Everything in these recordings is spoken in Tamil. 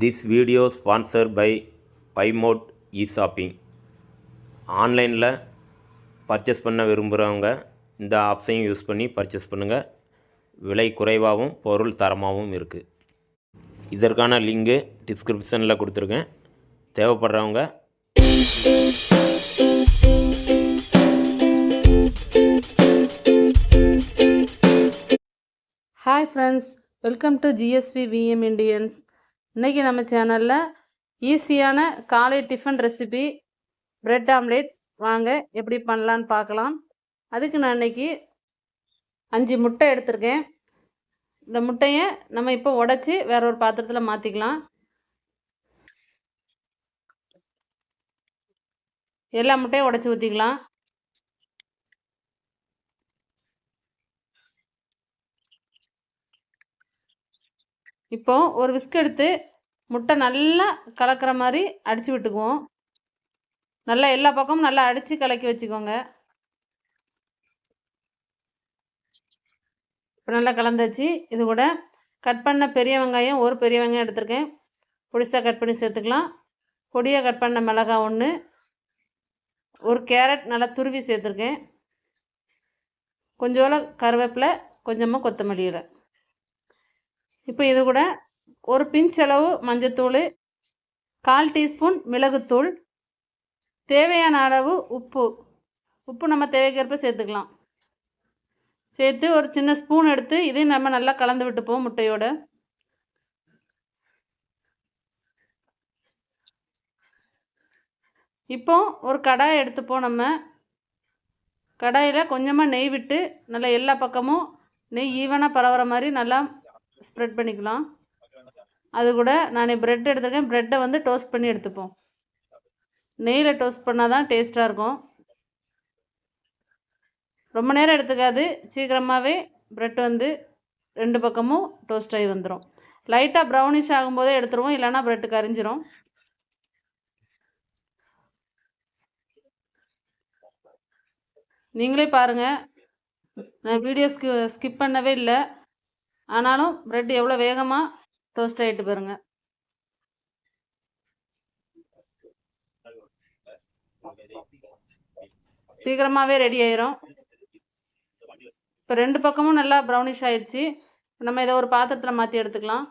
திஸ் வீடியோ ஸ்பான்சர் பை பைமோட் இ ஷாப்பிங் ஆன்லைனில் பர்ச்சேஸ் பண்ண விரும்புகிறவங்க இந்த ஆப்ஸையும் யூஸ் பண்ணி பர்ச்சேஸ் பண்ணுங்கள் விலை குறைவாகவும் பொருள் தரமாகவும் இருக்குது இதற்கான லிங்கு டிஸ்கிரிப்ஷனில் கொடுத்துருக்கேன். தேவைப்படுறவங்க hi friends welcome to GSP VM Indians இன்றைக்கி நம்ம சேனலில் ஈஸியான காலை டிஃபன் ரெசிபி பிரெட் ஆம்லேட் வாங்க எப்படி பண்ணலான்னு பார்க்கலாம். அதுக்கு நான் இன்றைக்கி அஞ்சு முட்டை எடுத்திருக்கேன். இந்த முட்டையை நம்ம இப்போ உடச்சி வேற ஒரு பாத்திரத்தில் மாற்றிக்கலாம் எல்லா முட்டையும் உடச்சி ஊற்றிக்கலாம் இப்போ ஒரு விஸ்க் எடுத்து முட்டை நல்லா கலக்கிற மாதிரி அடித்து விட்டுக்குவோம். நல்லா எல்லா பக்கமும் நல்லா அடித்து கலக்கி வச்சுக்கோங்க. இப்போ நல்லா கலந்தாச்சு. இது கூட கட் பண்ண பெரிய வெங்காயம் ஒரு பெரிய வெங்காயம் எடுத்திருக்கேன். பொடிசாக கட் பண்ணி சேர்த்துக்கலாம். பொடியாக கட் பண்ண மிளகாய் ஒன்று ஒரு கேரட் நல்லா துருவி சேர்த்துருக்கேன். கொஞ்சோளம் கருவேப்பிலை கொஞ்சமாக கொத்தமல்லியில் இப்போ இது கூட ஒரு பிஞ்ச் அளவு மஞ்சத்தூள் கால் டீஸ்பூன் மிளகுத்தூள் தேவையான அளவு உப்பு. உப்பு நம்ம தேவைக்கேற்ப சேர்த்துக்கலாம். சேர்த்து ஒரு சின்ன ஸ்பூன் எடுத்து இதையும் நம்ம நல்லா கலந்து விட்டுப்போம் முட்டையோட. இப்போ ஒரு கடாய் எடுத்துப்போம் நம்ம. கடாயில் கொஞ்சமாக நெய் விட்டு நல்லா எல்லா பக்கமும் நெய் ஈவனாக பரவுற மாதிரி நல்லா ஸ்ப்ரெட் பண்ணிக்கலாம். அது கூட நான் ப்ரெட் எடுத்துருக்கேன். ப்ரெட்டை வந்து டோஸ்ட் பண்ணி எடுத்துப்போம். நெய்யில் டோஸ்ட் பண்ணால் தான் டேஸ்ட்டாக இருக்கும். ரொம்ப நேரம் எடுத்துக்காது. சீக்கிரமாகவே ப்ரெட் வந்து ரெண்டு பக்கமும் டோஸ்ட் ஆகி வந்துடும் லைட்டாக ப்ரௌனிஷ் ஆகும்போதே எடுத்துருவோம். இல்லைன்னா ப்ரெட்டு கரிஞ்சிரும். நீங்களே பாருங்கள் நான் வீடியோ ஸ்கி ஸ்கிப் பண்ணவே இல்லை. ஆனாலும் ப்ரெட் எவ்வளோ வேகமாக டோஸ்ட் ஆகிட்டு பாருங்க. சீக்கிரமாகவே ரெடி ஆயிரும். இப்போ ரெண்டு பக்கமும் நல்லா ப்ரௌனிஷ் ஆயிடுச்சு. நம்ம இதை ஒரு பாத்திரத்தில் மாற்றி எடுத்துக்கலாம்.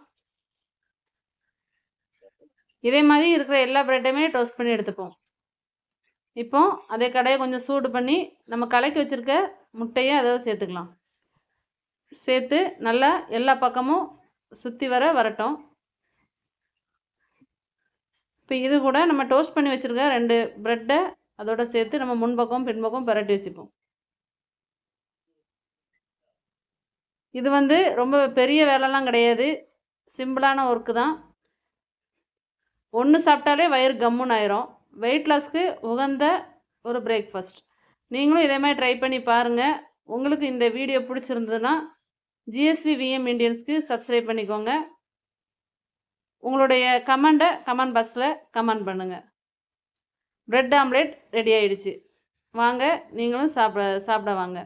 இதே மாதிரி இருக்கிற எல்லா பிரெட்டையுமே டோஸ்ட் பண்ணி எடுத்துப்போம். இப்போ அதே கடையை கொஞ்சம் சூடு பண்ணி நம்ம கலக்கி வச்சுருக்க முட்டையை அதை சேர்த்துக்கலாம். சேர்த்து நல்லா எல்லா பக்கமும் சுற்றி வர வரட்டும். இப்போ இது கூட நம்ம டோஸ்ட் பண்ணி வச்சுருக்க ரெண்டு ப்ரெட்டை அதோட சேர்த்து நம்ம முன்பக்கம் பின்பக்கம் பரட்டி வச்சுப்போம். இது வந்து ரொம்ப பெரிய வேலைலாம் கிடையாது. சிம்பிளான ஒர்க்கு தான். ஒன்று சாப்பிட்டாலே வயிறு கம்முன்னு ஆயிரும். வெயிட் லாஸ்க்கு உகந்த ஒரு பிரேக்ஃபாஸ்ட் நீங்களும் இதே மாதிரி ட்ரை பண்ணி பாருங்கள் உங்களுக்கு இந்த வீடியோ பிடிச்சிருந்ததுன்னா ஜிஎஸ்வி விஎம் இண்டியன்ஸ்க்கு சப்ஸ்கிரைப் பண்ணிக்கோங்க. உங்களுடைய கமெண்டை கமெண்ட் பாக்ஸில் கமெண்ட் பண்ணுங்கள் ப்ரெட் ஆம்லேட் ரெடி ஆயிடுச்சு. வாங்க நீங்களும் சாப்பிட சாப்பிட வாங்க.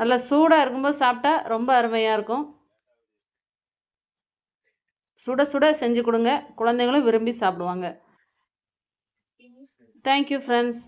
நல்லா சூடாக இருக்கும்போது சாப்பிட்டா ரொம்ப அருமையாக இருக்கும். சுட சுட செஞ்சு கொடுங்க. குழந்தைங்களும் விரும்பி சாப்பிடுவாங்க. Thank you friends